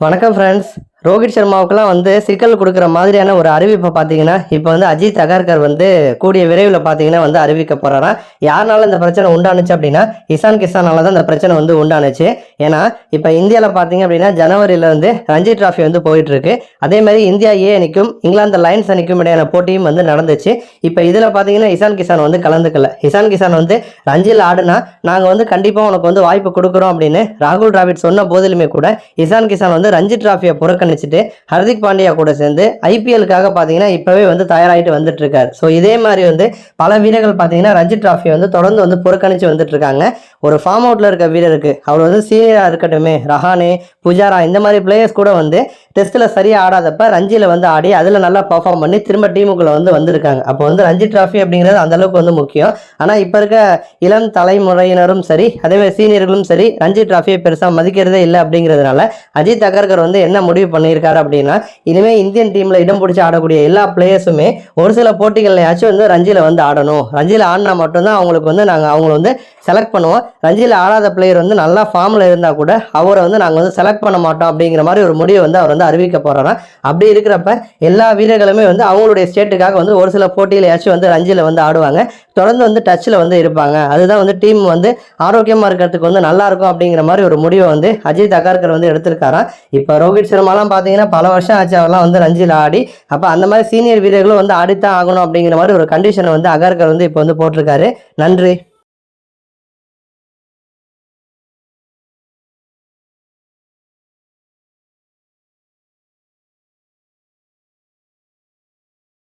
வணக்கம் ஃப்ரெண்ட்ஸ் ரோஹித் சர்மாவுக்குலாம் வந்து சிக்கல் கொடுக்குற மாதிரியான ஒரு அறிவிப்பை பார்த்தீங்கன்னா இப்போ வந்து அஜித் அகர்கர் வந்து கூடிய விரைவில் பார்த்தீங்கன்னா வந்து அறிவிக்க போகிறாராம் யாருனால இந்த பிரச்சனை உண்டானுச்சு அப்படின்னா இசான் கிசானால தான் இந்த பிரச்சனை வந்து உண்டானுச்சு. ஏன்னா இப்போ இந்தியாவில் பார்த்தீங்க அப்படின்னா ஜனவரியில் வந்து ரஞ்சி டிராஃபி வந்து போயிட்டுருக்கு. அதே மாதிரி இந்தியா ஏ அணிக்கும் இங்கிலாந்து லைன்ஸ் அணிக்கும் இடையான போட்டியும் வந்து நடந்துச்சு. இப்போ இதில் பார்த்தீங்கன்னா இசான் கிசான் வந்து கலந்துக்கல. இசான் கிசான் வந்து ரஞ்சியில் ஆடுனா நாங்கள் வந்து கண்டிப்பாக உனக்கு வந்து வாய்ப்பு கொடுக்குறோம் அப்படின்னு ராகுல் டிராவிட் சொன்ன போதிலுமே கூட இசான் கிசான் வந்து ரஞ்சி டிராஃபியை புறக்கணி புறக்கணிச்சிட்டு ஹர்திக் பாண்டியா கூட சேர்ந்து ஐபிஎலுக்காக பார்த்தீங்கன்னா இப்போவே வந்து தயாராகிட்டு வந்துட்டு இருக்காரு ஸோ இதே மாதிரி வந்து பல வீரர்கள் பார்த்தீங்கன்னா ரஞ்சி டிராஃபியை வந்து தொடர்ந்து வந்து புறக்கணிச்சு வந்துட்டு இருக்காங்க ஒரு ஃபார்ம் அவுட்டில் இருக்க வீரருக்கு அவர் வந்து சீனியராக இருக்கட்டுமே ரஹானே புஜாரா இந்த மாதிரி பிளேயர்ஸ் கூட வந்து டெஸ்ட்டில் சரியாக ஆடாதப்ப ரஞ்சியில் வந்து ஆடி அதில் நல்லா பர்ஃபார்ம் பண்ணி திரும்ப டீமுக்குள்ளே வந்து வந்திருக்காங்க. அப்போ வந்து ரஞ்சி டிராஃபி அப்படிங்கிறது அந்த அளவுக்கு வந்து முக்கியம். ஆனால் இப்போ இருக்க இளம் தலைமுறையினரும் சரி அதே மாதிரி சீனியர்களும் சரி ரஞ்சி டிராஃபியை பெருசாக மதிக்கிறதே இல்லை அப்படிங்கிறதுனால அஜித் அகர்கர் வந்து என்ன முடிவு பண்ணியிருக்காரு அப்படின்னா இனிமேல் இந்தியன் டீமில் இடம் பிடிச்சி ஆடக்கூடிய எல்லா பிளேயர்ஸுமே ஒரு சில போட்டிகள்லையாச்சும் வந்து ரஞ்சியில் வந்து ஆடணும். ரஞ்சியில் ஆடினா மட்டும்தான் அவங்களுக்கு வந்து நாங்கள் அவங்கள வந்து செலக்ட் பண்ணுவோம். ரஞ்சியில் ஆடாத பிளேயர் வந்து நல்லா ஃபார்மில் இருந்தால் கூட அவரை வந்து நாங்கள் வந்து செலக்ட் பண்ண மாட்டோம் அப்படிங்கிற மாதிரி ஒரு முடிவை வந்து அவர் வந்து அறிவிக்க போகிறாராம் அப்படி இருக்கிறப்ப எல்லா வீரர்களுமே வந்து அவங்களுடைய ஸ்டேட்டுக்காக வந்து ஒரு சில போட்டியிலையாச்சும் வந்து ரஞ்சியில் வந்து ஆடுவாங்க. தொடர்ந்து வந்து டச்சில் வந்து இருப்பாங்க. அதுதான் வந்து டீம் வந்து ஆரோக்கியமாக இருக்கிறதுக்கு வந்து நல்லா இருக்கும் அப்படிங்கிற மாதிரி ஒரு முடிவை வந்து அஜித் அகர்கர் வந்து எடுத்திருக்காராம். இப்போ ரோஹித் சர்மாலாம் பார்த்தீங்கன்னா பல வருஷம் ஆச்சு அவர்லாம் வந்து ரஞ்சியில் ஆடி. அப்போ அந்த மாதிரி சீனியர் வீரர்களும் வந்து ஆடித்தான் ஆகணும் அப்படிங்கிற மாதிரி ஒரு கண்டிஷனை வந்து அகர்கர் வந்து இப்போ வந்து போட்டிருக்காரு. நன்றி.